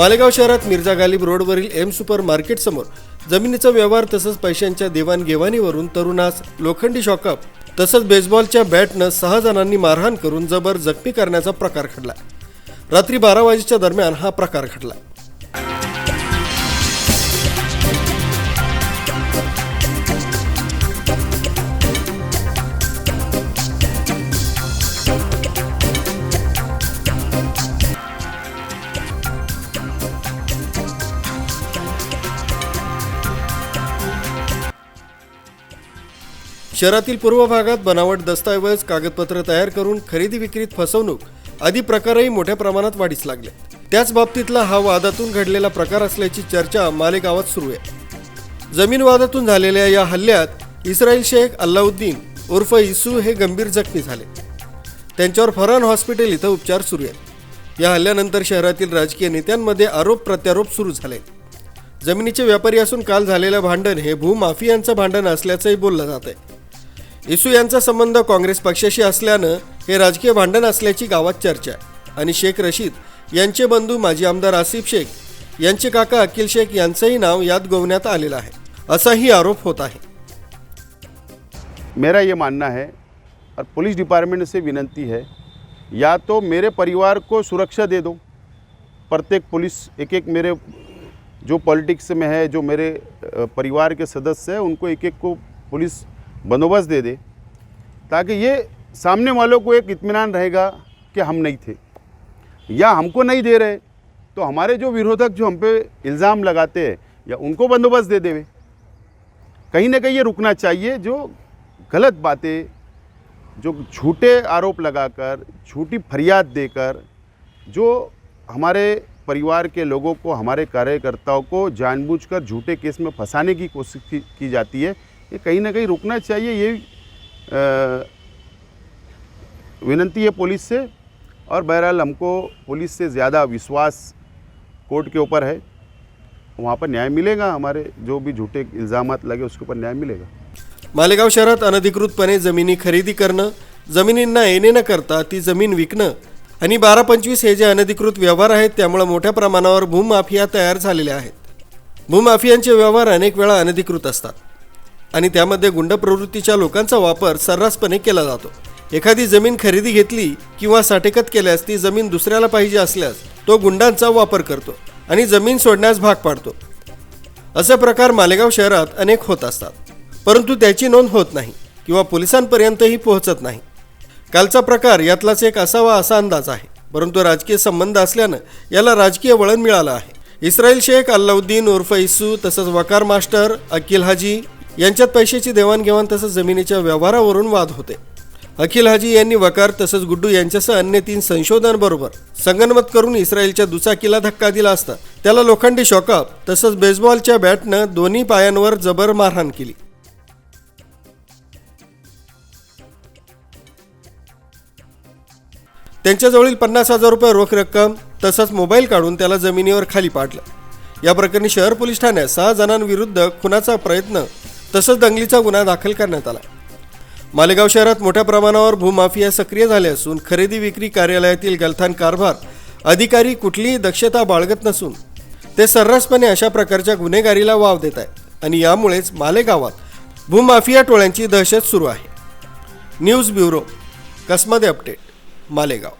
मालेगाव शहरात मिर्झा गालिब रोडवरील am super market समोर जमिनीचा व्यवहार तसंच पैशांच्या देवाणघेवाणीवरून तरुणास लोखंडी शॉकअप तसंच बेसबॉलच्या बॅटनं सहा जणांनी मारहाण करून जबर जखमी करण्याचा प्रकार घडला. रात्री बारा वाजेच्या दरम्यान हा प्रकार घडला. शहरातील पूर्व भागात बनावट दस्तऐवज कागदपत्र तयार करून खरेदी विक्रीत फसवणूक आदी प्रकारही मोठ्या प्रमाणात वाढीस लागले. त्याच बाबतीतला हा वादातून घडलेला प्रकार असल्याची चर्चा मालेगावात सुरू आहे. जमीन वादातून झालेल्या या हल्ल्यात इस्रायल शेख अल्लाउद्दीन उर्फ इसू हे गंभीर जखमी झाले. त्यांच्यावर फरहान हॉस्पिटल इथं उपचार सुरू आहेत. या हल्ल्यानंतर शहरातील राजकीय नेत्यांमध्ये आरोप प्रत्यारोप सुरू झाले जमिनीचे व्यापारी असून काल झालेलं भांडण हे भूमाफियांचं भांडण असल्याचंही बोललं जात आहे इसू यांचा संबंध काँग्रेस पक्षाशी असल्यानं हे राजकीय भांडण असल्याची गावात चर्चा आहे. आणि शेख रशीद यांचे बंधू माजी आमदार आसिफ शेख यांचे काका अखिल शेख यांचंही नाव यात गोवण्यात आलेलं आहे. असाही आरोप होत आहे. मेरा ये मानना है और पुलिस डिपार्टमेंट से विनंती है या तो मेरे परिवार को सुरक्षा दे दो। प्रत्येक पुलिस एक एक मेरे जो पॉलिटिक्स में है जो मेरे परिवार के सदस्य हैं उनको एक एक को पुलिस बंदोबस्त दे दे, ताकि ये सामने वालों को एक इत्मीनान रहेगा कि हम नहीं थे। या हमको नहीं दे रहे तो हमारे जो विरोधक जो हम पे इल्ज़ाम लगाते हैं, या उनको बंदोबस्त दे देवे। कहीं ना कहीं ये रुकना चाहिए, जो गलत बातें, जो झूठे आरोप लगाकर, झूठी फरियाद देकर, जो हमारे परिवार के लोगों को, हमारे कार्यकर्ताओं को जानबूझकर झूठे केस में फंसाने की कोशिश की जाती है ये कहीं ना कहीं रुकना चाहिए ये विनंती है पुलिस से। और बहरहाल हमको पुलिस से ज़्यादा विश्वास कोर्ट के ऊपर है। वहाँ पर न्याय मिलेगा हमारे जो भी झूठे इल्ज़ाम लगे उसके ऊपर न्याय मिलेगा। मालेगाव शहरात अनधिकृतपणे जमिनी खरेदी करणं जमिनींना येणे न करता ती जमीन विकणं आणि बारा पंचवीस हे जे अनधिकृत व्यवहार आहेत त्यामुळे मोठ्या प्रमाणावर भूमाफिया तयार झालेल्या आहेत. भूमाफियांचे व्यवहार अनेक वेळा अनधिकृत असतात. आणि त्यामध्ये गुंड प्रवृत्तीच्या लोकांचा वापर सर्रासपणे केला जातो. एखादी जमीन खरेदी घेतली किंवा साठेकत केल्यास ती जमीन दुसऱ्याला पाहिजे असल्यास तो गुंडांचा वापर करतो आणि जमीन सोडण्यास भाग पाडतो. असे प्रकार मालेगाव शहरात अनेक होत असतात. परंतु त्याची नोंद होत नाही किंवा पोलिसांपर्यंतही पोहोचत नाही. कालचा प्रकार यातलाच एक असावा असा अंदाज आहे. परंतु राजकीय संबंध असल्यानं याला राजकीय वळण मिळालं आहे. इस्रायल शेख अल्लाउद्दीन उर्फ इस्सू तसंच वकार मास्टर अकिल हाजी यांच्यात पैशाची देवाणघेवाण तसंच जमिनीच्या व्यवहारावरून वाद होते. अखिल हाजी यांनी वकार तसंच गुड्डू यांच्यासह अन्य तीन संशोधनाबरोबर संगनमत करून इस्रायलच्या दुचाकीला धक्का दिला असता त्याला लोखंडी शॉकअप तसंच बेसबॉलच्या बॅटनं दोन्ही पायांवर जबर मारहाण केली. त्यांच्याजवळील पन्नास हजार रुपये रोख रक्कम तसंच मोबाईल काढून त्याला जमिनीवर खाली पाडलं. या प्रकरणी शहर पोलीस ठाण्यात सहा जणांविरुद्ध खुनाचा प्रयत्न तसंच दंगलीचा गुन्हा दाखल करण्यात आला. मालेगाव शहरात मोठ्या प्रमाणावर भूमाफिया सक्रिय झाले असून खरेदी विक्री कार्यालयातील गलथान कारभार अधिकारी कुठलीही दक्षता बाळगत नसून ते सर्रासपणे अशा प्रकारच्या गुन्हेगारीला वाव देत आहेत आणि यामुळेच मालेगावात भूमाफिया टोळ्यांची दहशत सुरू आहे. न्यूज ब्युरो कसमध्ये अपडेट मालेगाव.